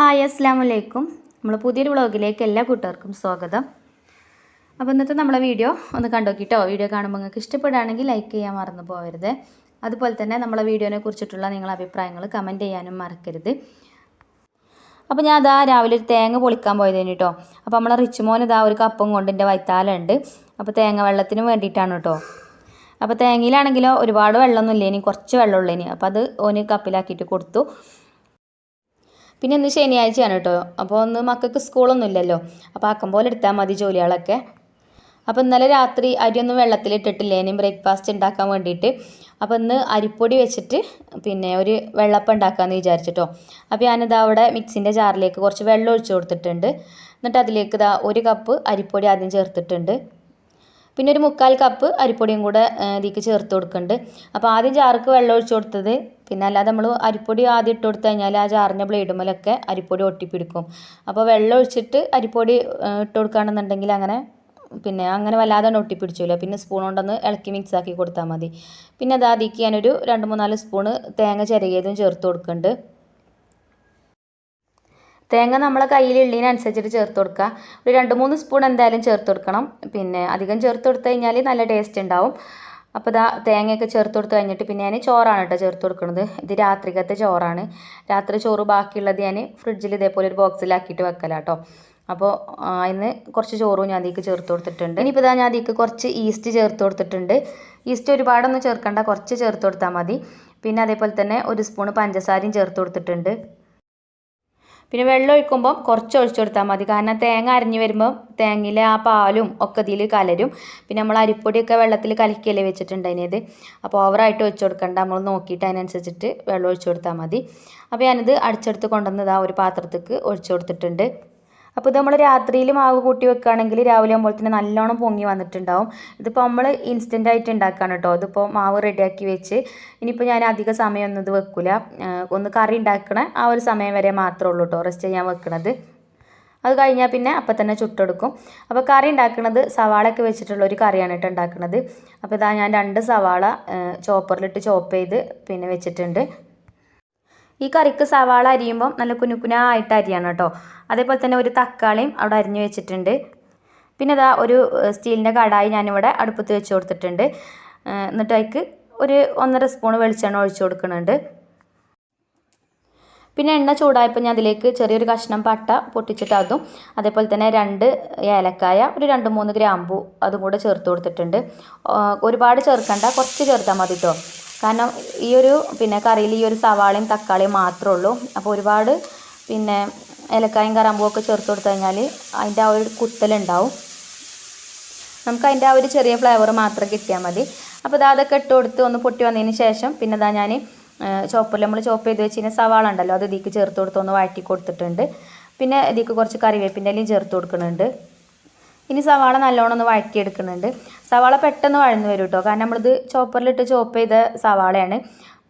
Hi അസ്സാം വലൈക്കും നമ്മൾ പുതിയൊരു വ്ളോഗിലേക്ക് എല്ലാ കൂട്ടുകാർക്കും സ്വാഗതം. അപ്പോൾ ഇന്നത്തെ നമ്മളെ വീഡിയോ ഒന്ന് കണ്ടോക്കിട്ടോ? വീഡിയോ കാണുമ്പോൾ നിങ്ങൾക്ക് ഇഷ്ടപ്പെടുകയാണെങ്കിൽ ലൈക്ക് ചെയ്യാൻ മറന്നു പോകരുത് അതുപോലെ തന്നെ നമ്മളെ വീഡിയോനെ കുറിച്ചിട്ടുള്ള നിങ്ങളുടെ അഭിപ്രായങ്ങൾ കമന്റ് ചെയ്യാനും മറക്കരുത്. അപ്പോൾ ഞാൻ അതാ രാവിലെ ഒരു തേങ്ങ പൊളിക്കാൻ പോയതേന് കേട്ടോ അപ്പോൾ നമ്മളെ റിച്ചുമോൻ ഇതാ ഒരു കപ്പും കൊണ്ട് എന്റെ വൈത്താലുണ്ട് അപ്പോൾ തേങ്ങ വെള്ളത്തിന് വേണ്ടിയിട്ടാണ് കേട്ടോ അപ്പോൾ തേങ്ങയിലാണെങ്കിലോ ഒരുപാട് വെള്ളമൊന്നും ഇല്ല ഇനി കുറച്ച് വെള്ളമുള്ളേനി അപ്പോൾ അത് ഓന് കപ്പിലാക്കിയിട്ട് കൊടുത്തു. പിന്നെ ഇന്ന് ശനിയാഴ്ചയാണ് കേട്ടോ. അപ്പോൾ ഒന്ന് മക്കൾക്ക് സ്കൂളൊന്നും ഇല്ലല്ലോ. അപ്പോൾ ആക്കം പോലെ എടുത്താൽ മതി ജോലികളൊക്കെ. അപ്പോൾ ഇന്നലെ രാത്രി അരിയൊന്നും വെള്ളത്തിലിട്ടിട്ടില്ല ഇനി ബ്രേക്ക്ഫാസ്റ്റ് ഉണ്ടാക്കാൻ വേണ്ടിയിട്ട്. അപ്പോൾ ഇന്ന് അരിപ്പൊടി വെച്ചിട്ട് പിന്നെ ഒരു വെള്ളപ്പം ഉണ്ടാക്കാമെന്ന് വിചാരിച്ചിട്ടോ. അപ്പോൾ ഞാനിത് അവിടെ മിക്സിന്റെ ജാറിലേക്ക് കുറച്ച് വെള്ളം ഒഴിച്ച് കൊടുത്തിട്ടുണ്ട്. എന്നിട്ട് അതിലേക്ക് ഇതാ ഒരു കപ്പ് അരിപ്പൊടി ആദ്യം ചേർത്തിട്ടുണ്ട്. പിന്നെ ഒരു മുക്കാൽ കപ്പ് അരിപ്പൊടിയും കൂടെ ഇതിലേക്ക് ചേർത്ത് കൊടുക്കുന്നുണ്ട്. അപ്പോൾ ആദ്യം ജാർക്ക് വെള്ളം ഒഴിച്ച് കൊടുത്തത് പിന്നെ അല്ലാതെ നമ്മൾ അരിപ്പൊടി ആദ്യം ഇട്ട് കൊടുത്തു കഴിഞ്ഞാൽ ആ ജാറിന്റെ ബ്ലേഡുമലൊക്കെ അരിപ്പൊടി ഒട്ടിപ്പിടിക്കും. അപ്പോൾ വെള്ളം ഒഴിച്ചിട്ട് അരിപ്പൊടി ഇട്ട് കൊടുക്കുകയാണെന്നുണ്ടെങ്കിൽ അങ്ങനെ പിന്നെ അങ്ങനെ വല്ലാതെ ഒട്ടിപ്പിടിച്ചില്ല പിന്നെ സ്പൂൺ കൊണ്ടൊന്ന് ഇളക്കി മിക്സ് ആക്കി കൊടുത്താൽ മതി. പിന്നെ അത് ഞാനൊരു രണ്ട് മൂന്നാൽ സ്പൂണ് തേങ്ങ ചിരകിയതും ചേർത്ത് കൊടുക്കുന്നുണ്ട്. തേങ്ങ നമ്മൾ നമ്മളെ കയ്യിലുള്ളതിനനുസരിച്ചിട്ട് ചേർത്ത് കൊടുക്കുക. ഒരു രണ്ട് മൂന്ന് സ്പൂൺ എന്തായാലും ചേർത്ത് കൊടുക്കണം. പിന്നെ അധികം ചേർത്ത് കൊടുത്തു കഴിഞ്ഞാൽ നല്ല ടേസ്റ്റ് ഉണ്ടാവും. അപ്പോൾ ഇതാ തേങ്ങയൊക്കെ ചേർത്ത് കൊടുത്ത് കഴിഞ്ഞിട്ട് പിന്നെ ഞാൻ ചോറാണ് കേട്ടോ ചേർത്ത് കൊടുക്കുന്നത്. ഇത് രാത്രിക്കത്തെ ചോറാണ്. രാത്രി ചോറ് ബാക്കിയുള്ളത് ഞാൻ ഫ്രിഡ്ജിൽ ഇതേപോലെ ഒരു ബോക്സിലാക്കിയിട്ട് വെക്കലാട്ടോ അപ്പോൾ അതിന് കുറച്ച് ചോറും ഞാൻ അതിലേക്ക് ചേർത്ത് കൊടുത്തിട്ടുണ്ട്. ഇനിയിപ്പോൾ ഞാൻ അതിലേക്ക് കുറച്ച് ഈസ്റ്റ് ചേർത്ത് കൊടുത്തിട്ടുണ്ട്. ഈസ്റ്റ് ഒരുപാടൊന്നും ചേർക്കണ്ട. കുറച്ച് ചേർത്ത് കൊടുത്താൽ മതി. പിന്നെ അതേപോലെ തന്നെ ഒരു സ്പൂണ് പഞ്ചസാരയും ചേർത്ത് കൊടുത്തിട്ടുണ്ട്. പിന്നെ വെള്ളം ഒഴിക്കുമ്പം കുറച്ച് ഒഴിച്ചു കൊടുത്താൽ മതി. കാരണം തേങ്ങ അരിഞ്ഞ് വരുമ്പോൾ തേങ്ങയിലെ ആ പാലും ഒക്കെ ഇതിൽ കലരും. പിന്നെ നമ്മൾ അരിപ്പൊടിയൊക്കെ വെള്ളത്തിൽ കലക്കിയല്ലേ വെച്ചിട്ടുണ്ടായിരുന്നത് അപ്പോൾ ഓവറായിട്ട് ഒഴിച്ചു കൊടുക്കണ്ട. നമ്മൾ നോക്കിയിട്ട് അതിനനുസരിച്ചിട്ട് വെള്ളം ഒഴിച്ചു കൊടുത്താൽ മതി. അപ്പോൾ ഞാനിത് അടിച്ചെടുത്ത് കൊണ്ടുവന്നത് ആ ഒരു പാത്രത്തേക്ക് ഒഴിച്ചു കൊടുത്തിട്ടുണ്ട്. അപ്പോൾ ഇത് നമ്മൾ രാത്രിയിൽ മാവ് കൂട്ടി വെക്കുകയാണെങ്കിൽ രാവിലെ ആകുമ്പോഴത്തേന് നല്ലോണം പൊങ്ങി വന്നിട്ടുണ്ടാവും. ഇതിപ്പോൾ നമ്മൾ ഇൻസ്റ്റന്റ് ആയിട്ട് ഉണ്ടാക്കുകയാണ് കേട്ടോ ഇതിപ്പോൾ മാവ് റെഡിയാക്കി വെച്ച് ഇനിയിപ്പോൾ ഞാൻ അധിക സമയമൊന്നും ഇത് വെക്കില്ല ഒന്ന് കറി ഉണ്ടാക്കണ ആ ഒരു സമയം വരെ മാത്രമേ ഉള്ളൂ കേട്ടോ റെസ്റ്റ് ചെയ്യാൻ വെക്കണത്. അത് കഴിഞ്ഞാൽ പിന്നെ അപ്പം തന്നെ ചുട്ടെടുക്കും. അപ്പോൾ കറി ഉണ്ടാക്കുന്നത് സവാളയൊക്കെ വെച്ചിട്ടുള്ള ഒരു കറിയാണ് കേട്ടോ ഉണ്ടാക്കുന്നത് അപ്പോൾ ഇതാ ഞാൻ രണ്ട് സവാള ചോപ്പറിലിട്ട് ചോപ്പ് ചെയ്ത് പിന്നെ വെച്ചിട്ടുണ്ട്. ഈ കറിക്ക് സവാള അരിയുമ്പം നല്ല കുനുക്കുനായിട്ട് അരിയാണ് കേട്ടോ. അതേപോലെ തന്നെ ഒരു തക്കാളിയും അവിടെ അരിഞ്ഞു വെച്ചിട്ടുണ്ട്. പിന്നെ ഇതാ ഒരു സ്റ്റീലിന്റെ കടായി ഞാനിവിടെ അടുപ്പത്ത് വെച്ച് കൊടുത്തിട്ടുണ്ട്. എന്നിട്ട് അതിക്ക് ഒരു ഒന്നര സ്പൂൺ വെളിച്ചെണ്ണ ഒഴിച്ചു കൊടുക്കുന്നുണ്ട്. പിന്നെ എണ്ണ ചൂടായപ്പോൾ ഞാൻ അതിലേക്ക് ചെറിയൊരു കഷ്ണം പട്ട പൊട്ടിച്ചിട്ട് അതും അതേപോലെ തന്നെ രണ്ട് ഏലക്കായ ഒരു രണ്ട് മൂന്ന് ഗ്രാമ്പു അതും കൂടെ ചേർത്ത് കൊടുത്തിട്ടുണ്ട്. ഒരുപാട് ചേർക്കണ്ട കുറച്ച് ചേർത്താൽ മതി കേട്ടോ. കാരണം ഈ ഒരു പിന്നെ കറിയിൽ ഈ ഒരു സവാളയും തക്കാളിയും മാത്രമേ ഉള്ളൂ. അപ്പോൾ ഒരുപാട് പിന്നെ ഏലക്കായും കറാമ്പൂ ഒക്കെ ചേർത്ത് കൊടുത്തു കഴിഞ്ഞാൽ അതിന്റെ ആ ഒരു കുത്തലുണ്ടാവും നമുക്ക് അതിന്റെ ആ ഒരു ചെറിയ ഫ്ലേവർ മാത്രം കിട്ടിയാൽ മതി. അപ്പോൾ ഇതാ അതൊക്കെ ഇട്ട് കൊടുത്ത് ഒന്ന് പൊട്ടി വന്നതിന് ശേഷം പിന്നെ ഇതാ ഞാൻ ചോപ്പിൽ നമ്മൾ ചോപ്പ് ചെയ്ത് വെച്ചിരുന്ന സവാള ഉണ്ടല്ലോ അത് ഇതിക്ക് ചേർത്ത് കൊടുത്ത് ഒന്ന് വഴറ്റി കൊടുത്തിട്ടുണ്ട്. പിന്നെ ഇതിക്ക് കുറച്ച് കറിവേപ്പിന്റെ ഇലയും ചേർത്ത് കൊടുക്കുന്നുണ്ട്. ഇനി സവാള നല്ലോണം ഒന്ന് വഴറ്റിയെടുക്കുന്നുണ്ട്. സവാള പെട്ടെന്ന് വഴന്നു വരും കേട്ടോ കാരണം നമ്മളിത് ചോപ്പറിലിട്ട് ചോപ്പ് ചെയ്ത സവാളയാണ്.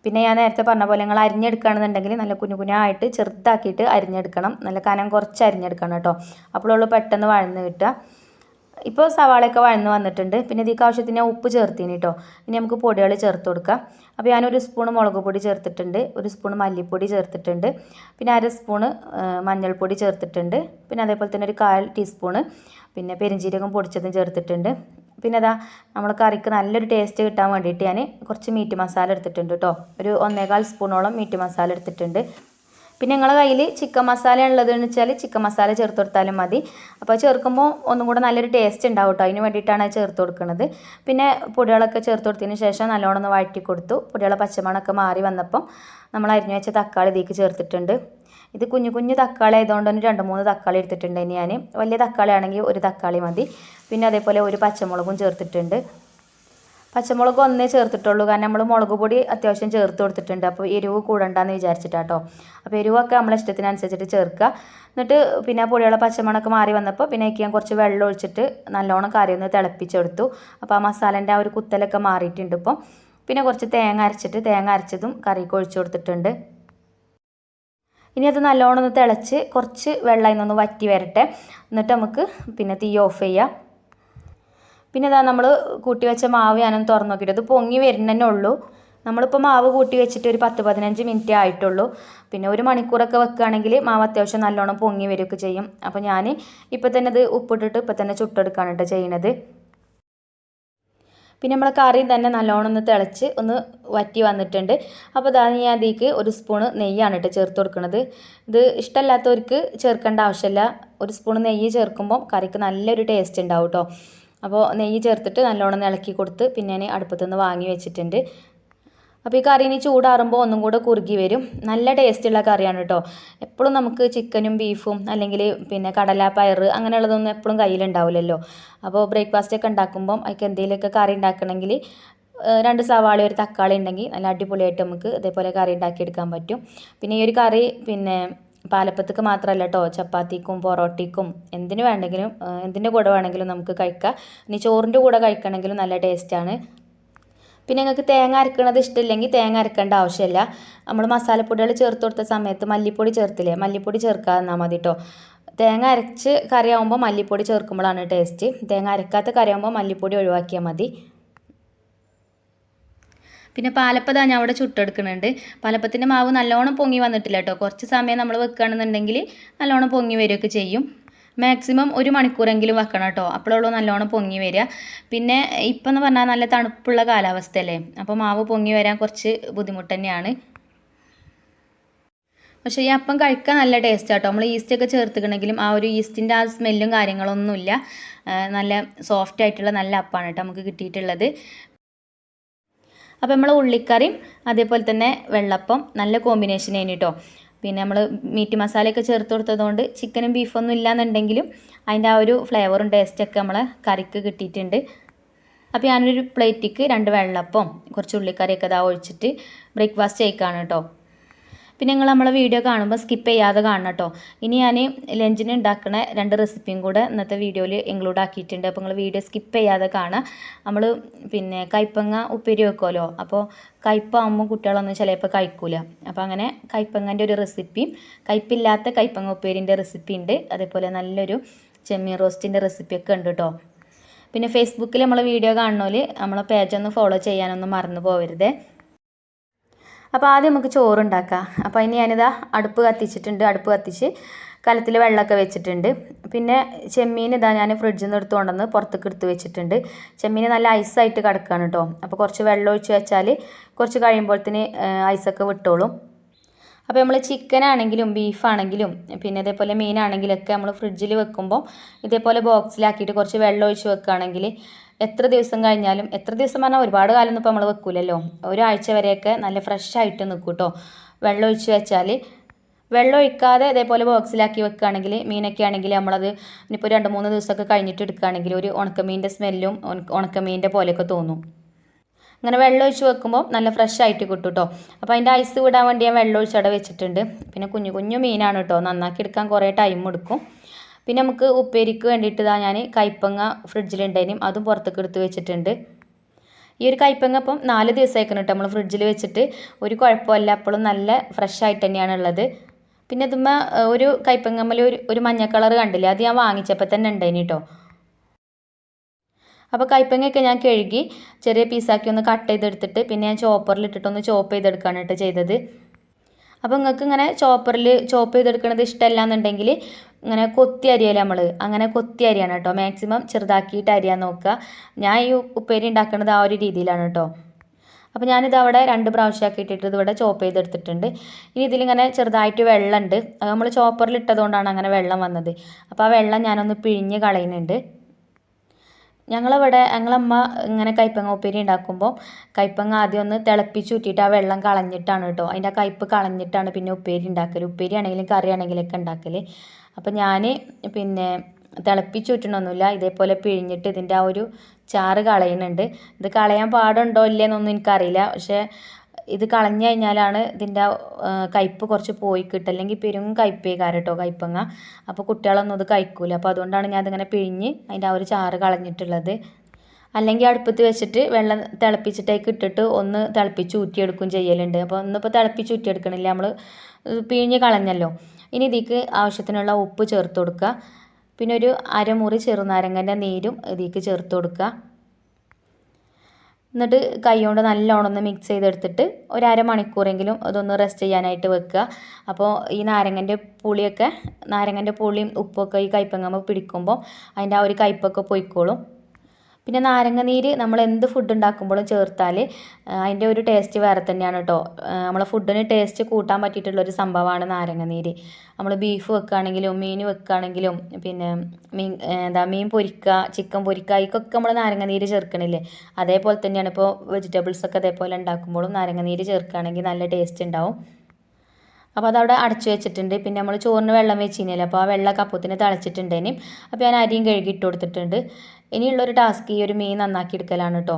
പിന്നെ ഞാൻ നേരത്തെ പറഞ്ഞ പോലെ നിങ്ങൾ അരിഞ്ഞെടുക്കുകയാണെന്നുണ്ടെങ്കിൽ നല്ല കുഞ്ഞു കുഞ്ഞായിട്ട് ചെറുതാക്കിയിട്ട് അരിഞ്ഞെടുക്കണം. നല്ല കനം കുറച്ച് അരിഞ്ഞെടുക്കണം കേട്ടോ അപ്പോഴുള്ളൂ പെട്ടെന്ന് വഴന്ന് കിട്ടുക. ഇപ്പോൾ സവാളയൊക്കെ വഴന്ന് വന്നിട്ടുണ്ട്. പിന്നെ ഇതിക്ക് ആവശ്യത്തിന് ഉപ്പ് ചേർത്തിന് കേട്ടോ ഇനി നമുക്ക് പൊടികൾ ചേർത്ത് കൊടുക്കാം. അപ്പോൾ ഞാനൊരു സ്പൂൺ മുളക് പൊടി ചേർത്തിട്ടുണ്ട്. ഒരു സ്പൂൺ മല്ലിപ്പൊടി ചേർത്തിട്ടുണ്ട്. പിന്നെ അര സ്പൂണ് മഞ്ഞൾപ്പൊടി ചേർത്തിട്ടുണ്ട്. പിന്നെ അതേപോലെ തന്നെ ഒരു കാൽ ടീസ്പൂണ് പിന്നെ പെരിഞ്ചീരകം പൊടിച്ചതും ചേർത്തിട്ടുണ്ട്. പിന്നെ അതാ നമ്മൾ കറിക്ക് നല്ലൊരു ടേസ്റ്റ് കിട്ടാൻ വേണ്ടിയിട്ട് ഞാൻ കുറച്ച് മീറ്റ് മസാല എടുത്തിട്ടുണ്ട് കേട്ടോ ഒരു ഒന്നേകാൽ സ്പൂണോളം മീറ്റ് മസാല എടുത്തിട്ടുണ്ട്. പിന്നെ നിങ്ങളുടെ കയ്യിൽ ചിക്കൻ മസാല ഉള്ളതെന്ന് വെച്ചാൽ ചിക്കൻ മസാല ചേർത്ത് കൊടുത്താലും മതി. അപ്പോൾ ചേർക്കുമ്പോൾ ഒന്നും കൂടെ നല്ലൊരു ടേസ്റ്റ് ഉണ്ടാവും കേട്ടോ അതിന് വേണ്ടിയിട്ടാണ് ചേർത്ത് കൊടുക്കുന്നത് പിന്നെ പൊടികളൊക്കെ ചേർത്ത് കൊടുത്തതിന് ശേഷം നല്ലോണം ഒന്ന് വഴറ്റി കൊടുത്തു. പൊടികളെ പച്ചമണൊക്കെ മാറി വന്നപ്പം നമ്മൾ അരിഞ്ഞു വെച്ച തക്കാളി ഇതിലേക്ക് ചേർത്തിട്ടുണ്ട്. ഇത് കുഞ്ഞു കുഞ്ഞു തക്കാളി ആയതുകൊണ്ട് തന്നെ രണ്ട് മൂന്ന് തക്കാളി എടുത്തിട്ടുണ്ട് ഞാൻ വലിയ തക്കാളി ആണെങ്കിൽ ഒരു തക്കാളി മതി. പിന്നെ അതേപോലെ ഒരു പച്ചമുളകും ചേർത്തിട്ടുണ്ട്. പച്ചമുളക് ഒന്നേ ചേർത്തിട്ടുള്ളൂ. കാരണം നമ്മൾ മുളക് പൊടി അത്യാവശ്യം ചേർത്ത് കൊടുത്തിട്ടുണ്ട്. അപ്പോൾ എരിവ് കൂടണ്ടെന്ന് വിചാരിച്ചിട്ടാട്ടോ. അപ്പോൾ എരിവൊക്കെ നമ്മളെ ഇഷ്ടത്തിനനുസരിച്ചിട്ട് ചേർക്കുക. എന്നിട്ട് പിന്നെ പൊടിയുള്ള പച്ചമുളക് മാറി വന്നപ്പോൾ പിന്നെ ഞാൻ കുറച്ച് വെള്ളം ഒഴിച്ചിട്ട് നല്ലോണം കറി ഒന്ന് തിളപ്പിച്ചെടുത്തു. അപ്പോൾ ആ മസാലേന്റെ ആ ഒരു കുത്തലൊക്കെ മാറിയിട്ടുണ്ട് ഇപ്പം. പിന്നെ കുറച്ച് തേങ്ങ അരച്ചിട്ട് തേങ്ങ അരച്ചതും കറിക്ക് ഒഴിച്ചു കൊടുത്തിട്ടുണ്ട്. ഇനി അത് നല്ലോണം ഒന്ന് തിളച്ച് കുറച്ച് വെള്ളം ഇന്നൊന്ന് വറ്റി വരട്ടെ. എന്നിട്ട് നമുക്ക് പിന്നെ തീ ഓഫ് ചെയ്യാം. പിന്നെ ഇതാ നമ്മൾ കൂട്ടി വെച്ച മാവ് ഞാനൊന്ന് തുറന്ന് നോക്കിയിട്ട് ഇത് പൊങ്ങി വരുന്നതന്നെ ഉള്ളൂ. നമ്മളിപ്പോൾ മാവ് കൂട്ടി വെച്ചിട്ട് ഒരു പത്ത് പതിനഞ്ച് മിനിറ്റേ ആയിട്ടുള്ളൂ. പിന്നെ ഒരു മണിക്കൂറൊക്കെ വെക്കുകയാണെങ്കിൽ മാവ് അത്യാവശ്യം നല്ലോണം പൊങ്ങി വരികയൊക്കെ ചെയ്യും. അപ്പോൾ ഞാൻ ഇപ്പോൾ തന്നെ ഇത് ഉപ്പിട്ടിട്ട് ഇപ്പോൾ തന്നെ ചുട്ടെടുക്കുകയാണ് കേട്ടോ ചെയ്യണത്. പിന്നെ നമ്മളെ കറി തന്നെ നല്ലോണം ഒന്ന് തിളച്ച് ഒന്ന് വറ്റി വന്നിട്ടുണ്ട്. അപ്പോൾ അതാണ് ഞാൻ അതിലേക്ക് ഒരു സ്പൂണ് നെയ്യാണ് കേട്ടോ ചേർത്ത് കൊടുക്കുന്നത് ഇത് ഇഷ്ടമല്ലാത്തവർക്ക് ചേർക്കേണ്ട ആവശ്യമില്ല. ഒരു സ്പൂൺ നെയ്യ് ചേർക്കുമ്പോൾ കറിക്ക് നല്ലൊരു ടേസ്റ്റ് ഉണ്ടാവും കേട്ടോ. അപ്പോൾ നെയ്യ് ചേർത്തിട്ട് നല്ലോണം ഇളക്കി കൊടുത്ത് പിന്നെ ഞാൻ അടുപ്പത്തുനിന്ന് വാങ്ങി വെച്ചിട്ടുണ്ട്. അപ്പോൾ ഈ കറി ഇനി ചൂടാറുമ്പോൾ ഒന്നും കൂടെ കുറുകി വരും. നല്ല ടേസ്റ്റുള്ള കറിയാണ് കേട്ടോ. എപ്പോഴും നമുക്ക് ചിക്കനും ബീഫും അല്ലെങ്കിൽ പിന്നെ കടല പയർ അങ്ങനെയുള്ളതൊന്നും എപ്പോഴും കയ്യിലുണ്ടാവില്ലല്ലോ അപ്പോൾ ബ്രേക്ക്ഫാസ്റ്റ് ഒക്കെ ഉണ്ടാക്കുമ്പം അതൊക്കെ എന്തെങ്കിലുമൊക്കെ കറി ഉണ്ടാക്കണമെങ്കിൽ രണ്ട് സവാള ഒരു തക്കാളി ഉണ്ടെങ്കിൽ നല്ല അടിപൊളിയായിട്ട് നമുക്ക് ഇതേപോലെ കറി ഉണ്ടാക്കിയെടുക്കാൻ പറ്റും. പിന്നെ ഈ ഒരു കറി പിന്നെ പാലപ്പത്തേക്ക് മാത്രമല്ല കേട്ടോ ചപ്പാത്തിക്കും പൊറോട്ടിക്കും എന്തിനു വേണമെങ്കിലും എന്തിന്റെ കൂടെ വേണമെങ്കിലും നമുക്ക് കഴിക്കാം. ഇനി ചോറിന്റെ കൂടെ കഴിക്കണമെങ്കിലും നല്ല ടേസ്റ്റാണ് പിന്നെ നിങ്ങൾക്ക് തേങ്ങ അരക്കണത് ഇഷ്ടമില്ലെങ്കിൽ തേങ്ങ അരക്കേണ്ട ആവശ്യമില്ല. നമ്മൾ മസാലപ്പൊടികൾ ചേർത്ത് കൊടുത്ത സമയത്ത് മല്ലിപ്പൊടി ചേർത്തില്ലേ മല്ലിപ്പൊടി ചേർക്കാതെ മതി കേട്ടോ തേങ്ങ അരച്ച് കറിയാവുമ്പോൾ മല്ലിപ്പൊടി ചേർക്കുമ്പോഴാണ് ടേസ്റ്റ് തേങ്ങ അരക്കാത്ത കറിയാവുമ്പോൾ മല്ലിപ്പൊടി ഒഴിവാക്കിയാൽ മതി. പിന്നെ പാലപ്പത ഞാൻ അവിടെ ചുട്ടെടുക്കുന്നുണ്ട്. പാലപ്പത്തിന്റെ മാവ് നല്ലോണം പൊങ്ങി വന്നിട്ടില്ല കേട്ടോ. കുറച്ച് സമയം നമ്മൾ വെക്കുകയാണെന്നുണ്ടെങ്കിൽ നല്ലോണം പൊങ്ങി വരികയൊക്കെ ചെയ്യും. മാക്സിമം ഒരു മണിക്കൂറെങ്കിലും വെക്കണം കേട്ടോ. അപ്പോഴുള്ളൂ നല്ലോണം പൊങ്ങി വരിക. പിന്നെ ഇപ്പം എന്ന് പറഞ്ഞാൽ നല്ല തണുപ്പുള്ള കാലാവസ്ഥയല്ലേ? അപ്പോൾ മാവ് പൊങ്ങി വരാൻ കുറച്ച് ബുദ്ധിമുട്ട് തന്നെയാണ്. പക്ഷേ ഈ അപ്പം കഴിക്കാൻ നല്ല ടേസ്റ്റ് ആട്ടോ നമ്മൾ ഈസ്റ്റ് ഒക്കെ ചേർത്തിക്കണമെങ്കിലും ആ ഒരു ഈസ്റ്റിന്റെ ആ സ്മെല്ലും കാര്യങ്ങളൊന്നുമില്ല. നല്ല സോഫ്റ്റ് ആയിട്ടുള്ള നല്ല അപ്പമാണ് കേട്ടോ നമുക്ക് കിട്ടിയിട്ടുള്ളത്. അപ്പോൾ നമ്മൾ ഉള്ളിക്കറിയും അതേപോലെ തന്നെ വെള്ളപ്പം നല്ല കോമ്പിനേഷൻ ആയിരുന്നു കേട്ടോ പിന്നെ നമ്മൾ മീറ്റ് മസാലയൊക്കെ ചേർത്ത് കൊടുത്തതുകൊണ്ട് ചിക്കനും ബീഫൊന്നും ഇല്ലയെന്നുണ്ടെങ്കിലും അതിന്റെ ആ ഒരു ഫ്ലേവറും ടേസ്റ്റൊക്കെ നമ്മൾ കറിക്ക് കിട്ടിയിട്ടുണ്ട്. അപ്പോൾ ഞാനൊരു പ്ലേറ്റിക്ക് രണ്ട് വെള്ളപ്പം കുറച്ച് ഉള്ളിക്കറിയൊക്കെ ഇതാ ഒഴിച്ചിട്ട് ബ്രേക്ക്ഫാസ്റ്റ് കഴിക്കുകയാണ് കേട്ടോ പിന്നെ നിങ്ങൾ നമ്മളെ വീഡിയോ കാണുമ്പോൾ സ്കിപ്പ് ചെയ്യാതെ കാണണം കേട്ടോ. ഇനി ഞാൻ ലഞ്ചിന് ഉണ്ടാക്കുന്ന രണ്ട് റെസിപ്പിയും കൂടെ ഇന്നത്തെ വീഡിയോയിൽ ഇൻക്ലൂഡ് ആക്കിയിട്ടുണ്ട്. അപ്പോൾ നിങ്ങൾ വീഡിയോ സ്കിപ്പ് ചെയ്യാതെ കാണുക. നമ്മൾ പിന്നെ കൈപ്പങ്ങ ഉപ്പേരി വെക്കുമല്ലോ അപ്പോൾ കയ്പ്പാകുമ്പോൾ കുട്ടികളൊന്നും ചിലപ്പോൾ കഴിക്കൂല. അപ്പോൾ അങ്ങനെ കയ്പ്പങ്ങന്റെ ഒരു റെസിപ്പിയും കയ്പ്പില്ലാത്ത കയ്പ്പങ്ങ ഉപ്പേരിന്റെ റെസിപ്പി ഉണ്ട്. അതേപോലെ നല്ലൊരു ചെമ്മീൻ റോസ്റ്റിന്റെ റെസിപ്പിയൊക്കെ ഉണ്ട് കേട്ടോ. പിന്നെ ഫേസ്ബുക്കിൽ നമ്മളെ വീഡിയോ കാണുന്നവർ നമ്മളെ പേജൊന്ന് ഫോളോ ചെയ്യാനൊന്നും മറന്നു പോകരുതേ അപ്പോൾ ആദ്യം നമുക്ക് ചോറുണ്ടാക്കാം. അപ്പോൾ അതിന് ഞാനിതാ അടുപ്പ് കത്തിച്ചിട്ടുണ്ട്. അടുപ്പ് കത്തിച്ച് കലത്തിൽ വെള്ളമൊക്കെ വെച്ചിട്ടുണ്ട്. പിന്നെ ചെമ്മീൻ ഇതാ ഞാൻ ഫ്രിഡ്ജിൽ നിന്ന് എടുത്ത് കൊണ്ടുവന്ന് പുറത്തേക്ക് എടുത്ത് വെച്ചിട്ടുണ്ട്. ചെമ്മീൻ നല്ല ഐസായിട്ട് കിടക്കുകയാണ് കേട്ടോ അപ്പോൾ കുറച്ച് വെള്ളം ഒഴിച്ച് വെച്ചാൽ കുറച്ച് കഴിയുമ്പോഴത്തേന് ഐസൊക്കെ വിട്ടോളും. അപ്പോൾ നമ്മൾ ചിക്കൻ ആണെങ്കിലും ബീഫ് ആണെങ്കിലും പിന്നെ ഇതേപോലെ മീനാണെങ്കിലൊക്കെ നമ്മൾ ഫ്രിഡ്ജിൽ വെക്കുമ്പോൾ ഇതേപോലെ ബോക്സിലാക്കിയിട്ട് കുറച്ച് വെള്ളം ഒഴിച്ച് വെക്കുകയാണെങ്കിൽ എത്ര ദിവസം കഴിഞ്ഞാലും എത്ര ദിവസം പറഞ്ഞാൽ ഒരുപാട് കാലം ഒന്നും ഇപ്പോൾ നമ്മൾ വെക്കൂലല്ലോ. ഒരാഴ്ച വരെയൊക്കെ നല്ല ഫ്രഷ് ആയിട്ട് നിൽക്കും കേട്ടോ വെള്ളം ഒഴിച്ച് വെച്ചാൽ വെള്ളം ഒഴിക്കാതെ ഇതേപോലെ ബോക്സിലാക്കി വെക്കുകയാണെങ്കിൽ മീനൊക്കെ ആണെങ്കിൽ നമ്മളത് ഇനിയിപ്പോൾ രണ്ട് മൂന്ന് ദിവസമൊക്കെ കഴിഞ്ഞിട്ട് എടുക്കുകയാണെങ്കിൽ ഒരു ഉണക്കമീന്റെ സ്മെല്ലും ഉണക്കമീന്റെ പോലെയൊക്കെ തോന്നും. അങ്ങനെ വെള്ളം ഒഴിച്ച് വെക്കുമ്പോൾ നല്ല ഫ്രഷ് ആയിട്ട് കിട്ടും കേട്ടോ അപ്പോൾ അതിന്റെ ഐസ് വിടാൻ വേണ്ടി ഞാൻ വെള്ളം ഒഴിച്ചവിടെ വെച്ചിട്ടുണ്ട്. പിന്നെ കുഞ്ഞു കുഞ്ഞു മീനാണ് കേട്ടോ നന്നാക്കി എടുക്കാൻ കുറേ ടൈം എടുക്കും. പിന്നെ നമുക്ക് ഉപ്പേരിക്ക് വേണ്ടിയിട്ട് ഇതാ ഞാൻ കൈപ്പങ്ങ ഫ്രിഡ്ജിലുണ്ടായിനും. അതും പുറത്തേക്ക് എടുത്ത് വെച്ചിട്ടുണ്ട്. ഈ ഒരു കയ്പ്പങ്ങ ഇപ്പം നാല് ദിവസമായിരിക്കണം കേട്ടോ നമ്മൾ ഫ്രിഡ്ജിൽ വെച്ചിട്ട് ഒരു കുഴപ്പമില്ല. അപ്പോഴും നല്ല ഫ്രഷ് ആയിട്ട് തന്നെയാണ് ഉള്ളത്. പിന്നെ ഇതുമ്മ ഒരു കയ്പ്പങ്ങമ്മൽ ഒരു ഒരു മഞ്ഞ കളർ കണ്ടില്ലേ? അത് ഞാൻ വാങ്ങിച്ചപ്പോൾ തന്നെ ഉണ്ടായിന് കേട്ടോ അപ്പോൾ കയ്പ്പങ്ങയൊക്കെ ഞാൻ കഴുകി ചെറിയ പീസാക്കി ഒന്ന് കട്ട് ചെയ്തെടുത്തിട്ട് പിന്നെ ഞാൻ ചോപ്പറിൽ ഇട്ടിട്ടൊന്ന് ചോപ്പ് ചെയ്തെടുക്കുകയാണ് കേട്ടോ ചെയ്തത്. അപ്പോൾ നിങ്ങൾക്ക് ഇങ്ങനെ ചോപ്പറിൽ ചോപ്പ് ചെയ്തെടുക്കുന്നത് ഇഷ്ടമല്ല എന്നുണ്ടെങ്കിൽ ഇങ്ങനെ കൊത്തി അരിയല്ലേ നമ്മൾ അങ്ങനെ കൊത്തി അരിയാണ് കേട്ടോ മാക്സിമം ചെറുതാക്കിയിട്ട് അരിയാൻ നോക്കുക. ഞാൻ ഈ ഉപ്പേരി ഉണ്ടാക്കുന്നത് ആ ഒരു രീതിയിലാണ് കേട്ടോ അപ്പോൾ ഞാനിത് അവിടെ രണ്ട് പ്രാവശ്യമാക്കി ഇട്ടിട്ട് ഇതിവിടെ ചോപ്പ് ചെയ്തെടുത്തിട്ടുണ്ട്. ഇനി ഇതിലിങ്ങനെ ചെറുതായിട്ട് വെള്ളമുണ്ട്. അത് നമ്മൾ ചോപ്പറിൽ ഇട്ടതുകൊണ്ടാണ് അങ്ങനെ വെള്ളം വന്നത്. അപ്പോൾ ആ വെള്ളം ഞാനൊന്ന് പിഴിഞ്ഞ് കളയുന്നുണ്ട്. ഞങ്ങളിവിടെ ഞങ്ങളമ്മ ഇങ്ങനെ കൈപ്പങ്ങ ഉപ്പേരി ഉണ്ടാക്കുമ്പോൾ കൈപ്പങ്ങ ആദ്യം ഒന്ന് തിളപ്പിച്ച് ഊറ്റിയിട്ട് ആ വെള്ളം കളഞ്ഞിട്ടാണ് കേട്ടോ അതിന്റെ ആ കളഞ്ഞിട്ടാണ് പിന്നെ ഉപ്പേരി ഉണ്ടാക്കൽ ഉപ്പേരി ആണെങ്കിലും കറി ആണെങ്കിലൊക്കെ ഉണ്ടാക്കൽ അപ്പോൾ ഞാൻ പിന്നെ തിളപ്പിച്ചൂറ്റണമൊന്നുമില്ല ഇതേപോലെ പിഴിഞ്ഞിട്ട് ഇതിന്റെ ആ ഒരു ചാറ് കളയുന്നുണ്ട് ഇത് കളയാൻ പാടുണ്ടോ ഇല്ലയെന്നൊന്നും എനിക്കറിയില്ല. പക്ഷേ ഇത് കളഞ്ഞു കഴിഞ്ഞാലാണ് ഇതിന്റെ കയ്പ്പ് കുറച്ച് പോയി കിട്ടുക. അല്ലെങ്കിൽ പെരും കയ്പ്പേക്കാരം കാരട്ടോ കയ്പ്പങ്ങ. അപ്പോൾ കുട്ടികളൊന്നും ഇത് കഴിക്കൂല. അപ്പോൾ അതുകൊണ്ടാണ് ഞാൻ അതിങ്ങനെ പിഴിഞ്ഞ് അതിന്റെ ആ ഒരു ചാറ് കളഞ്ഞിട്ടുള്ളത്. അല്ലെങ്കിൽ അടുപ്പത്ത് വെച്ചിട്ട് വെള്ളം തിളപ്പിച്ചിട്ടേക്ക് ഇട്ടിട്ട് ഒന്ന് തിളപ്പിച്ച് ഊറ്റിയെടുക്കും ചെയ്യലുണ്ട് അപ്പോൾ ഒന്നിപ്പോൾ തിളപ്പിച്ച് ഊറ്റിയെടുക്കണില്ല നമ്മൾ പിഴിഞ്ഞ് കളഞ്ഞല്ലോ. ഇനി ഇതിക്ക് ആവശ്യത്തിനുള്ള ഉപ്പ് ചേർത്ത് കൊടുക്കുക. പിന്നെ ഒരു അരമുറി ചെറുനാരങ്ങന്റെ നീരും ഇതിക്ക് ചേർത്ത് കൊടുക്കുക. എന്നിട്ട് കൈകൊണ്ട് നല്ലോണം ഒന്ന് മിക്സ് ചെയ്തെടുത്തിട്ട് ഒരു അരമണിക്കൂറെങ്കിലും അതൊന്ന് റെസ്റ്റ് ചെയ്യാനായിട്ട് വെക്കുക. അപ്പോൾ ഈ നാരങ്ങന്റെ പുളിയൊക്കെ നാരങ്ങന്റെ പുളിയും ഉപ്പൊക്കെ ഈ കയ്പ്പങ്ങമ്മ പിടിക്കുമ്പോൾ അതിന്റെ ആ ഒരു കയ്പ്പൊക്കെ പൊയ്ക്കോളും. പിന്നെ നാരങ്ങ നീര് നമ്മൾ എന്ത് ഫുഡ് ഉണ്ടാക്കുമ്പോഴും ചേർത്താൽ അതിന്റെ ഒരു ടേസ്റ്റ് വേറെ തന്നെയാണ് കേട്ടോ നമ്മളെ ഫുഡിന് ടേസ്റ്റ് കൂട്ടാൻ പറ്റിയിട്ടുള്ളൊരു സംഭവമാണ് നാരങ്ങ നീര് നമ്മൾ ബീഫ് വെക്കുകയാണെങ്കിലും മീൻ വെക്കുകയാണെങ്കിലും പിന്നെ മീൻ എന്താ മീൻ പൊരിക്കുക ചിക്കൻ പൊരിക്കുക അതിക്കൊക്കെ നമ്മൾ നാരങ്ങ നീര് ചേർക്കണില്ലേ? അതേപോലെ തന്നെയാണ് ഇപ്പോൾ വെജിറ്റബിൾസ് ഒക്കെ അതേപോലെ ഉണ്ടാക്കുമ്പോഴും നാരങ്ങ നീര് ചേർക്കുകയാണെങ്കിൽ നല്ല ടേസ്റ്റ് ഉണ്ടാവും. അപ്പോൾ അതവിടെ അടച്ചു വെച്ചിട്ടുണ്ട്. പിന്നെ നമ്മൾ ചോറിന് വെള്ളം വെച്ചിരുന്നില്ല അപ്പോൾ ആ വെള്ളം കപ്പത്തിന് തിളച്ചിട്ടുണ്ടേനും. അപ്പോൾ ഞാൻ അരിയും കഴുകി ഇട്ട് കൊടുത്തിട്ടുണ്ട്. ഇനിയുള്ളൊരു ടാസ്ക് ഈ ഒരു മീൻ നന്നാക്കി എടുക്കലാണ് കേട്ടോ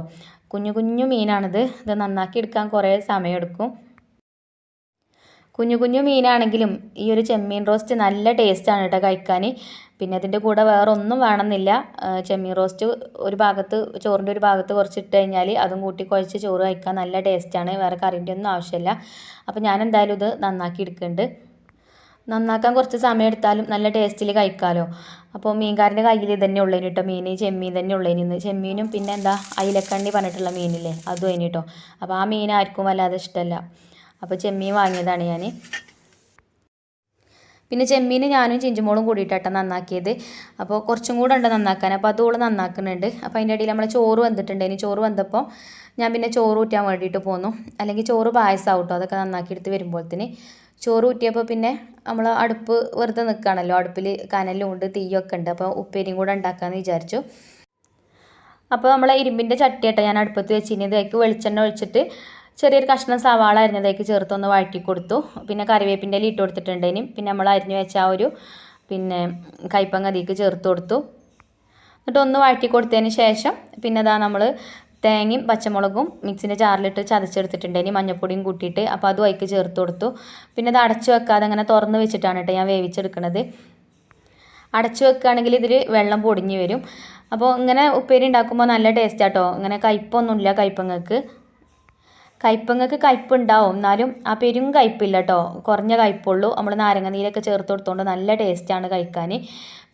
കുഞ്ഞു കുഞ്ഞു മീനാണിത്. ഇത് നന്നാക്കി എടുക്കാൻ കുറേ സമയമെടുക്കും. കുഞ്ഞു കുഞ്ഞു മീനാണെങ്കിലും ഈ ഒരു ചെമ്മീൻ റോസ്റ്റ് നല്ല ടേസ്റ്റാണ് കേട്ടോ കഴിക്കാൻ പിന്നെ അതിന്റെ കൂടെ വേറെ ഒന്നും വേണമെന്നില്ല ചെമ്മീൻ റോസ്റ്റ് ഒരു ഭാഗത്ത് ചോറിന്റെ ഒരു ഭാഗത്ത് കുറച്ചിട്ട് കഴിഞ്ഞാൽ അതും കൂട്ടി കുഴച്ച് ചോറ് കഴിക്കാൻ നല്ല ടേസ്റ്റാണ് വേറെ കറിന്റെ ഒന്നും ആവശ്യമില്ല. അപ്പോൾ ഞാൻ എന്തായാലും ഇത് നന്നാക്കി എടുക്കുന്നുണ്ട് നന്നാക്കാൻ കുറച്ച് സമയം എടുത്താലും നല്ല ടേസ്റ്റിൽ കഴിക്കാമല്ലോ അപ്പോൾ മീൻകാരന്റെ കയ്യിൽ ഇതന്നെ ഉള്ളതിന് കേട്ടോ മീൻ ചെമ്മീൻ തന്നെ ഉള്ളതിന് ചെമ്മീനും പിന്നെ എന്താ അയിലക്കണ്ണി പറഞ്ഞിട്ടുള്ള മീനില്ലേ അതും അതിന് കേട്ടോ അപ്പോൾ ആ മീൻ ആർക്കും വല്ലാതെ ഇഷ്ടമല്ല അപ്പോൾ ചെമ്മീൻ വാങ്ങിയതാണ് ഞാൻ പിന്നെ ചെമ്മീൻ ഞാനും ചിഞ്ചുമോളും കൂടിയിട്ടാട്ടോ നന്നാക്കിയത്. അപ്പോൾ കുറച്ചും കൂടെ ഉണ്ട് നന്നാക്കാൻ. അപ്പോൾ അതോൾ നന്നാക്കുന്നുണ്ട്. അപ്പോൾ അതിന്റെ ഇടയിൽ നമ്മളെ ചോറ് വന്നിട്ടുണ്ട്. ഇനി ചോറ് വന്നപ്പോൾ ഞാൻ പിന്നെ ചോറ് ഊറ്റാൻ വേണ്ടിയിട്ട് പോന്നു. അല്ലെങ്കിൽ ചോറ് പായസമാവും കേട്ടോ അതൊക്കെ നന്നാക്കിയെടുത്ത് വരുമ്പോഴത്തേന് ചോറ് ഊറ്റിയപ്പോൾ പിന്നെ നമ്മൾ അടുപ്പ് വെറുതെ നിൽക്കുകയാണല്ലോ അടുപ്പിൽ കനലും ഉണ്ട് തീയൊക്കെ ഉണ്ട്. അപ്പോൾ ഉപ്പേരിയും കൂടെ ഉണ്ടാക്കാമെന്ന് വിചാരിച്ചു. അപ്പോൾ നമ്മൾ ഇരുമ്പിന്റെ ചട്ടിയാട്ടോ ഞാൻ അടുപ്പത്ത് വെച്ചിരുന്നത് അതിലേക്ക് വെളിച്ചെണ്ണ ഒഴിച്ചിട്ട് ചെറിയൊരു കഷ്ണം സവാള അരിഞ്ഞതേക്ക് ചേർത്തൊന്ന് വഴറ്റി കൊടുത്തു. പിന്നെ കറിവേപ്പിന്റെ ഇല ഇട്ട് കൊടുത്തിട്ടുണ്ടേനും പിന്നെ നമ്മൾ അരിഞ്ഞു വെച്ച ആ ഒരു പിന്നെ കയ്പങ്ങതിക്ക് ചേർത്ത് കൊടുത്തു. എന്നിട്ട് ഒന്ന് വഴറ്റി കൊടുത്തതിന് ശേഷം പിന്നെ അതാ നമ്മൾ തേങ്ങയും പച്ചമുളകും മിക്സിന്റെ ചാറിലിട്ട് ചതച്ചെടുത്തിട്ടുണ്ട്. ഇനി മഞ്ഞപ്പൊടിയും കൂട്ടിയിട്ട് അപ്പോൾ അതും അതിക്ക് ചേർത്ത് കൊടുത്തു. പിന്നെ അത് അടച്ചു വെക്കാതെ അങ്ങനെ തുറന്ന് വെച്ചിട്ടാണ് കേട്ടോ ഞാൻ വേവിച്ചെടുക്കുന്നത് അടച്ചു വെക്കുകയാണെങ്കിൽ ഇതിൽ വെള്ളം പൊടിഞ്ഞ് വരും. അപ്പോൾ ഇങ്ങനെ ഉപ്പേരി ഉണ്ടാക്കുമ്പോൾ നല്ല ടേസ്റ്റാട്ടോ ഇങ്ങനെ കയ്പൊന്നുമില്ല കയ്പങ്ങൾക്ക്. കയ്പങ്ങൾക്ക് കയ്പുണ്ടാവും എന്നാലും ആ പെരും കയ്പില്ല കേട്ടോ കുറഞ്ഞ കയ്പുള്ളൂ നമ്മൾ നാരങ്ങ നീരൊക്കെ ചേർത്ത് കൊടുത്തോണ്ട് നല്ല ടേസ്റ്റാണ് കഴിക്കാൻ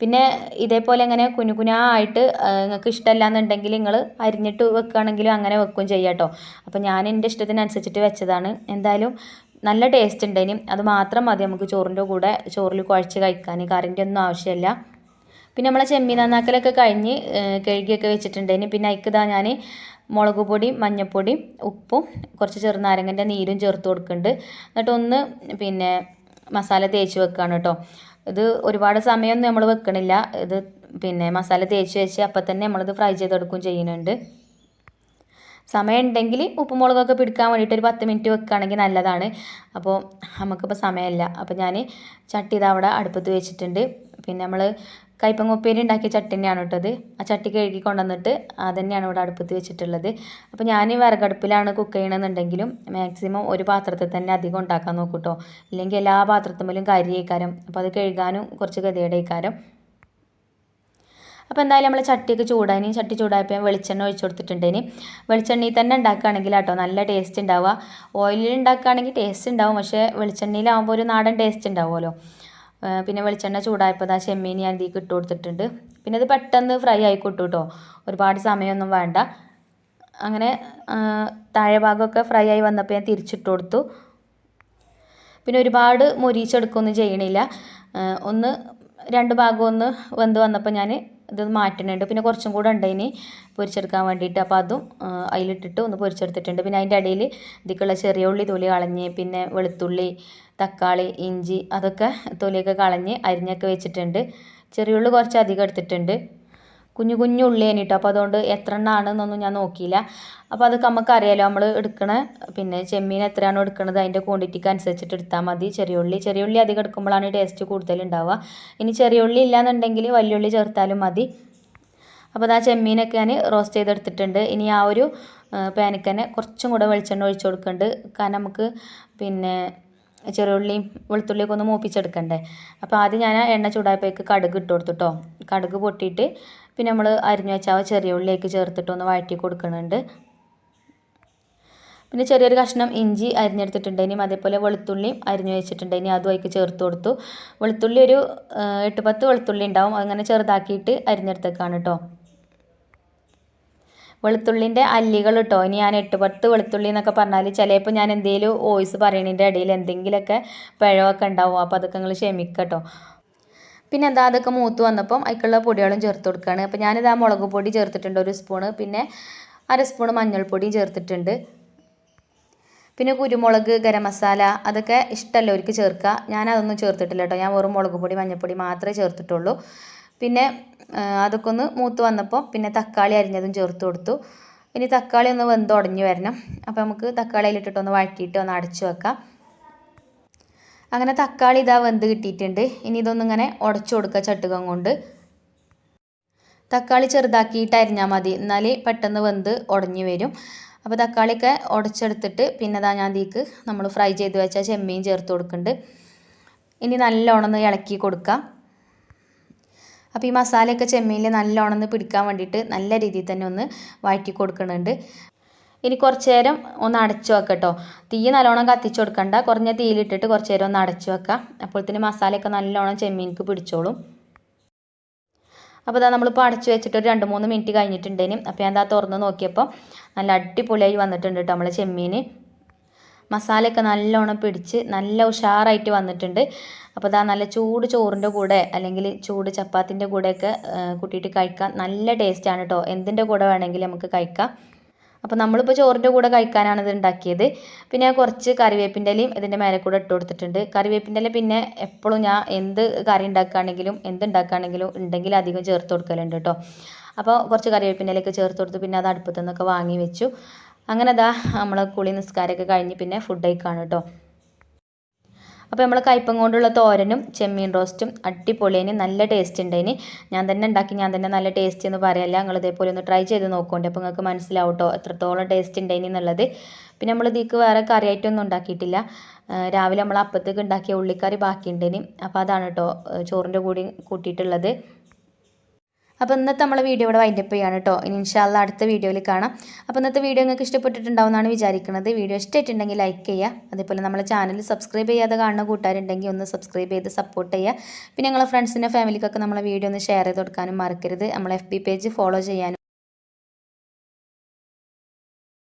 പിന്നെ ഇതേപോലെ ഇങ്ങനെ കുനു ആയിട്ട് നിങ്ങൾക്ക് ഇഷ്ടമല്ല എന്നുണ്ടെങ്കിൽ നിങ്ങൾ അരിഞ്ഞിട്ട് വെക്കുകയാണെങ്കിലും അങ്ങനെ വെക്കും ചെയ്യാം കേട്ടോ അപ്പോൾ ഞാൻ എന്റെ ഇഷ്ടത്തിനനുസരിച്ചിട്ട് വെച്ചതാണ്. എന്തായാലും നല്ല ടേസ്റ്റ് ഉണ്ടേനി അത് മാത്രം മതി നമുക്ക് ചോറിന്റെ കൂടെ ചോറിൽ കുഴച്ച് കഴിക്കാൻ കറിന്റെ ഒന്നും ആവശ്യമില്ല പിന്നെ നമ്മളെ ചെമ്മീൻ നന്നാക്കലൊക്കെ കഴിഞ്ഞ് കഴുകിയൊക്കെ വെച്ചിട്ടുണ്ടേനി പിന്നെ അതിക്കിതാ ഞാൻ മുളക് പൊടി മഞ്ഞൾപ്പൊടി ഉപ്പും കുറച്ച് ചെറുനാരങ്ങന്റെ നീരും ചേർത്ത് കൊടുക്കുന്നുണ്ട് എന്നിട്ട് ഒന്ന് പിന്നെ മസാല തേച്ച് വെക്കുകയാണ് കേട്ടോ ഇത് ഒരുപാട് സമയമൊന്നും നമ്മൾ വെക്കണില്ല. ഇത് പിന്നെ മസാല തേച്ച് വെച്ച് അപ്പം തന്നെ നമ്മളിത് ഫ്രൈ ചെയ്തെടുക്കുകയും ചെയ്യുന്നുണ്ട് സമയം ഉണ്ടെങ്കിൽ ഉപ്പുമുളകൊക്കെ പിടിക്കാൻ വേണ്ടിയിട്ട് ഒരു പത്ത് മിനിറ്റ് വെക്കുകയാണെങ്കിൽ നല്ലതാണ്. അപ്പോൾ നമുക്കിപ്പോൾ സമയമില്ല. അപ്പോൾ ഞാൻ ചട്ടി ഇത് അവിടെ അടുപ്പത്ത് വെച്ചിട്ടുണ്ട്. പിന്നെ നമ്മൾ കയ്പങ്ങ ഉപ്പേരി ഉണ്ടാക്കിയ ചട്ടി തന്നെയാണ് ഇട്ടത് ആ ചട്ടി കഴുകി കൊണ്ടുവന്നിട്ട് അത് തന്നെയാണ് ഇവിടെ അടുപ്പത്ത് വെച്ചിട്ടുള്ളത്. അപ്പോൾ ഞാൻ വിറകടുപ്പിലാണ് കുക്ക് ചെയ്യണമെന്നുണ്ടെങ്കിലും മാക്സിമം ഒരു പാത്രത്തിൽ തന്നെ അധികം ഉണ്ടാക്കാൻ നോക്കൂട്ടോ കേട്ടോ. ഇല്ലെങ്കിൽ എല്ലാ പാത്രത്തിലും കരിയേക്കാരം അപ്പോൾ അത് കഴുകാനും കുറച്ച് ഗതിയുടെ ഗതികേടേക്കാരം അപ്പോൾ എന്തായാലും നമ്മൾ ചട്ടിയൊക്കെ ചൂടാനി ചട്ടി ചൂടായപ്പോൾ വെളിച്ചെണ്ണ ഒഴിച്ചു കൊടുത്തിട്ടുണ്ടേന്. വെളിച്ചെണ്ണയിൽ തന്നെ ഉണ്ടാക്കുകയാണെങ്കിൽ കേട്ടോ നല്ല ടേസ്റ്റ് ഉണ്ടാവുക. ഓയിലിൽ ഉണ്ടാക്കുകയാണെങ്കിൽ ടേസ്റ്റ് ഉണ്ടാവും. പക്ഷേ വെളിച്ചെണ്ണയിലാവുമ്പോൾ ഒരു നാടൻ ടേസ്റ്റ് ഉണ്ടാവുമല്ലോ. പിന്നെ വെളിച്ചെണ്ണ ചൂടായപ്പോൾ ആ ചെമ്മീൻ ഞാൻ ഇതിലേക്ക് ഇട്ട് കൊടുത്തിട്ടുണ്ട്. പിന്നെ അത് പെട്ടെന്ന് ഫ്രൈ ആയിക്കോട്ടു കിട്ടും ഒരുപാട് സമയമൊന്നും വേണ്ട. അങ്ങനെ താഴെ ഭാഗമൊക്കെ ഫ്രൈ ആയി വന്നപ്പോൾ ഞാൻ തിരിച്ചിട്ട് കൊടുത്തു. പിന്നെ ഒരുപാട് മൊരിച്ചെടുക്കുകയൊന്നും ചെയ്യണില്ല. ഒന്ന് രണ്ട് ഭാഗം ഒന്ന് വെന്ത് വന്നപ്പോൾ ഞാൻ ഇത് മാറ്റണുണ്ട്. പിന്നെ കുറച്ചും കൂടെ ഉണ്ട് ഇനി പൊരിച്ചെടുക്കാൻ വേണ്ടിയിട്ട്. അപ്പോൾ അതും അതിലിട്ടിട്ട് ഒന്ന് പൊരിച്ചെടുത്തിട്ടുണ്ട്. പിന്നെ അതിന്റെ ഇടയിൽ ഇതിക്കുള്ള ചെറിയ ഉള്ളി തൊലി കളഞ്ഞ് പിന്നെ വെളുത്തുള്ളി തക്കാളി ഇഞ്ചി അതൊക്കെ തൊലിയൊക്കെ കളഞ്ഞ് അരിഞ്ഞൊക്കെ വെച്ചിട്ടുണ്ട്. ചെറിയ ഉള്ളി കുറച്ച് അധികം എടുത്തിട്ടുണ്ട്. കുഞ്ഞു കുഞ്ഞു ഉള്ളിയാണ് കേട്ടോ അപ്പോൾ അതുകൊണ്ട് എത്ര എണ്ണമാണെന്നൊന്നും ഞാൻ നോക്കിയില്ല. അപ്പോൾ അതൊക്കെ നമുക്കറിയാലോ നമ്മൾ എടുക്കണ പിന്നെ ചെമ്മീൻ എത്രയാണോ എടുക്കുന്നത് അതിന്റെ ക്വാണ്ടിറ്റിക്ക് അനുസരിച്ചിട്ട് എടുത്താൽ മതി. ചെറിയ ഉള്ളി ചെറിയ ഉള്ളി അധികം എടുക്കുമ്പോഴാണ് ടേസ്റ്റ് കൂടുതൽ ഉണ്ടാവുക. ഇനി ചെറിയ ഉള്ളി ഇല്ലാന്നുണ്ടെങ്കിൽ വലിയ ഉള്ളി ചേർത്താലും മതി. അപ്പോൾ അത് ആ ചെമ്മീനൊക്കെ ഞാൻ റോസ്റ്റ് ചെയ്തെടുത്തിട്ടുണ്ട്. ഇനി ആ ഒരു പാനിക്ക് തന്നെ കുറച്ചും കൂടെ വെളിച്ചെണ്ണ ഒഴിച്ചു കൊടുക്കുന്നുണ്ട് കാരണം നമുക്ക് പിന്നെ ചെറുള്ളിയും വെളുത്തുള്ളിയൊക്കെ ഒന്ന് മൂപ്പിച്ചെടുക്കണ്ടേ. അപ്പോൾ ആദ്യം ഞാൻ എണ്ണ ചൂടായപ്പോഴേക്ക് കടുക് ഇട്ട് കൊടുത്തു കേട്ടോ കടുക് പൊട്ടിയിട്ട് പിന്നെ നമ്മൾ അരിഞ്ഞു വെച്ചാൽ ചെറിയ ഉള്ളിലേക്ക് ചേർത്തിട്ട് ഒന്ന് വഴറ്റി കൊടുക്കുന്നുണ്ട്. പിന്നെ ചെറിയൊരു കഷ്ണം ഇഞ്ചി അരിഞ്ഞെടുത്തിട്ടുണ്ടെങ്കിലും അതേപോലെ വെളുത്തുള്ളിയും അരിഞ്ഞു വെച്ചിട്ടുണ്ടെങ്കിൽ അതും അതിലേക്ക് ചേർത്ത് കൊടുത്തു. വെളുത്തുള്ളി ഒരു എട്ട് പത്ത് വെളുത്തുള്ളി ഉണ്ടാവും. അങ്ങനെ ചെറുതാക്കിയിട്ട് അരിഞ്ഞെടുത്തേക്കാണ് കേട്ടോ വെളുത്തുള്ളിന്റെ അല്ലികൾ കേട്ടോ ഇനി ഞാൻ എട്ട് പത്ത് വെളുത്തുള്ളി എന്നൊക്കെ പറഞ്ഞാൽ ചിലപ്പോൾ ഞാൻ എന്തെങ്കിലും വോയിസ് പറയണതിന്റെ ഇടയിൽ എന്തെങ്കിലുമൊക്കെ പിഴവൊക്കെ ഉണ്ടാവും. അപ്പോൾ അതൊക്കെ നിങ്ങൾ ക്ഷമിക്കട്ടോ പിന്നെ എന്താ അതൊക്കെ മൂത്ത് വന്നപ്പം അതിക്കുള്ള പൊടികളും ചേർത്ത് കൊടുക്കുകയാണ് അപ്പോൾ ഞാനിതാ മുളക് പൊടി ചേർത്തിട്ടുണ്ട് ഒരു സ്പൂണ് പിന്നെ അര സ്പൂണ് മഞ്ഞൾപ്പൊടിയും ചേർത്തിട്ടുണ്ട്. പിന്നെ കുരുമുളക് ഗരം മസാല അതൊക്കെ ഇഷ്ടമല്ലവർക്ക് ചേർക്കുക ഞാൻ അതൊന്നും ചേർത്തിട്ടില്ല കേട്ടോ ഞാൻ വെറും മുളക് പൊടി മഞ്ഞൾപ്പൊടി മാത്രമേ ചേർത്തിട്ടുള്ളൂ. പിന്നെ ആ, അതൊക്കെ ഒന്ന് മൂത്ത് വന്നപ്പോൾ പിന്നെ തക്കാളി അരിഞ്ഞതും ചേർത്ത് കൊടുത്തു. ഇനി തക്കാളി ഒന്ന് വെന്ത് ഉടഞ്ഞു വരണം. അപ്പോൾ നമുക്ക് തക്കാളി അതിലിട്ടിട്ട് ഒന്ന് വഴറ്റിയിട്ട് ഒന്ന് അടച്ചു വെക്കാം. അങ്ങനെ തക്കാളി ഇതാ വെന്ത് കിട്ടിയിട്ടുണ്ട്. ഇനി ഇതൊന്നും ഇങ്ങനെ ഉടച്ചു കൊടുക്കുക ചട്ടുകം കൊണ്ട്. തക്കാളി ചെറുതാക്കിയിട്ട് അരിഞ്ഞാൽ മതി. എന്നാൽ പെട്ടെന്ന് വെന്ത് ഉടഞ്ഞു വരും. അപ്പോൾ തക്കാളിയൊക്കെ ഉടച്ചെടുത്തിട്ട് പിന്നെ ഇതാ ഞാൻ തീക്ക് നമ്മൾ ഫ്രൈ ചെയ്ത് വെച്ച ചെമ്മീൻ ചേർത്ത് കൊടുക്കുന്നുണ്ട്. ഇനി നല്ലോണം ഇളക്കി കൊടുക്കാം അപ്പോൾ ഈ മസാലയൊക്കെ ചെമ്മീനിൽ നല്ലോണം പിടിക്കാൻ വേണ്ടിയിട്ട് നല്ല രീതിയിൽ തന്നെ ഒന്ന് വഴറ്റി കൊടുക്കുന്നുണ്ട്. ഇനി കുറച്ച് നേരം ഒന്ന് അടച്ചു വെക്കാം കേട്ടോ തീ നല്ലോണം കത്തിച്ചു കൊടുക്കണ്ട. കുറഞ്ഞ തീയിലിട്ടിട്ട് കുറച്ച് നേരം ഒന്ന് അടച്ചു വെക്കാം. അപ്പോഴത്തേന് മസാലയൊക്കെ നല്ലോണം ചെമ്മീൻക്ക് പിടിച്ചോളും. അപ്പോൾ ഇതാ നമ്മളിപ്പോൾ അടച്ചു വെച്ചിട്ട് ഒരു രണ്ട് മൂന്ന് മിനിറ്റ് കഴിഞ്ഞിട്ടുണ്ടേനി. അപ്പോൾ ഞാൻ എന്താ തുറന്ന് നോക്കിയപ്പോൾ നല്ല അടിപൊളിയായി വന്നിട്ടുണ്ട് കേട്ടോ നമ്മളെ ചെമ്മീൻ മസാലയൊക്കെ നല്ലോണം പിടിച്ച് നല്ല ഉഷാറായിട്ട് വന്നിട്ടുണ്ട്. അപ്പോൾ ഇതാ നല്ല ചൂട് ചോറിന്റെ കൂടെ അല്ലെങ്കിൽ ചൂട് ചപ്പാത്തിന്റെ കൂടെയൊക്കെ കൂട്ടിയിട്ട് കഴിക്കാം നല്ല ടേസ്റ്റാണ് കേട്ടോ എന്തിന്റെ കൂടെ വേണമെങ്കിലും നമുക്ക് കഴിക്കാം. അപ്പോൾ നമ്മളിപ്പോൾ ചോറിന്റെ കൂടെ കഴിക്കാനാണ് ഇത് ഉണ്ടാക്കിയത്. പിന്നെ കുറച്ച് കറിവേപ്പിന്റെ ഇലയും ഇതിന്റെ മേലെ കൂടെ ഇട്ട് കൊടുത്തിട്ടുണ്ട്. കറിവേപ്പിന്റെ ഇല പിന്നെ എപ്പോഴും ഞാൻ എന്ത് കറി ഉണ്ടാക്കുകയാണെങ്കിലും എന്ത് ഉണ്ടാക്കുകയാണെങ്കിലും ഉണ്ടെങ്കിൽ അധികം ചേർത്ത് കൊടുക്കലുണ്ട് കേട്ടോ. അപ്പോൾ കുറച്ച് കറിവേപ്പിന്റെ ഇലയൊക്കെ ചേർത്ത് കൊടുത്ത് പിന്നെ അത് അടുപ്പത്തു നിന്നൊക്കെ വാങ്ങി വെച്ചു. അങ്ങനെ അതാ നമ്മൾ കുളി നിസ്കാരമൊക്കെ കഴിഞ്ഞ് പിന്നെ ഫുഡ് കഴിക്കാണ് കേട്ടോ. അപ്പോൾ നമ്മൾ കയ്പം കൊണ്ടുള്ള തോരനും ചെമ്മീൻ റോസ്റ്റും അടിപൊളിയേന് നല്ല ടേസ്റ്റ് ഉണ്ട് ഉണ്ടായിന് ഞാൻ തന്നെ ഉണ്ടാക്കി ഞാൻ തന്നെ നല്ല ടേസ്റ്റ് എന്ന് പറയല്ല. നിങ്ങൾ ഇതേപോലെ ഒന്ന് ട്രൈ ചെയ്ത് നോക്കുകൊണ്ട് അപ്പോൾ നിങ്ങൾക്ക് മനസ്സിലാവും കേട്ടോ എത്രത്തോളം ടേസ്റ്റ് ഉണ്ടായിന് എന്നുള്ളത്. പിന്നെ നമ്മൾ ഇതിക്ക് വേറെ കറിയായിട്ടൊന്നും ഉണ്ടാക്കിയിട്ടില്ല. രാവിലെ നമ്മൾ അപ്പത്തേക്ക് ഉണ്ടാക്കിയ ഉള്ളിക്കറി ബാക്കിയുണ്ടേന്. അപ്പോൾ അതാണ് കേട്ടോ ചോറിന്റെ കൂടി കൂട്ടിയിട്ടുള്ളത്. അപ്പോൾ ഇന്നത്തെ നമ്മളെ വീഡിയോ ഇവിടെ വൈൻഡപ്പ് ചെയ്യാണ് കേട്ടോ ഇനി ഇൻഷാല്ല അടുത്ത വീഡിയോയിൽ കാണാം. അപ്പോൾ ഇന്നത്തെ വീഡിയോ നിങ്ങൾക്ക് ഇഷ്ടപ്പെട്ടിട്ടുണ്ടാവുമെന്നാണ് വിചാരിക്കുന്നത് വീഡിയോ ഇഷ്ടമായിട്ടുണ്ടെങ്കിൽ ലൈക്ക് ചെയ്യുക. അതേപോലെ നമ്മളെ ചാനൽ സബ്സ്ക്രൈബ് ചെയ്യാതെ കാണുന്ന കൂട്ടുകാരുണ്ടെങ്കിൽ ഒന്ന് സബ്സ്ക്രൈബ് ചെയ്ത് സപ്പോർട്ട് ചെയ്യുക. പിന്നെ നിങ്ങളെ ഫ്രണ്ട്സിന്റെ ഫാമിലിക്കൊക്കെ നമ്മളെ വീഡിയോ ഒന്ന് ഷെയർ ചെയ്ത് കൊടുക്കാനും മറക്കരുത്. നമ്മളെ എഫ് ബി പേജ് ഫോളോ ചെയ്യാനും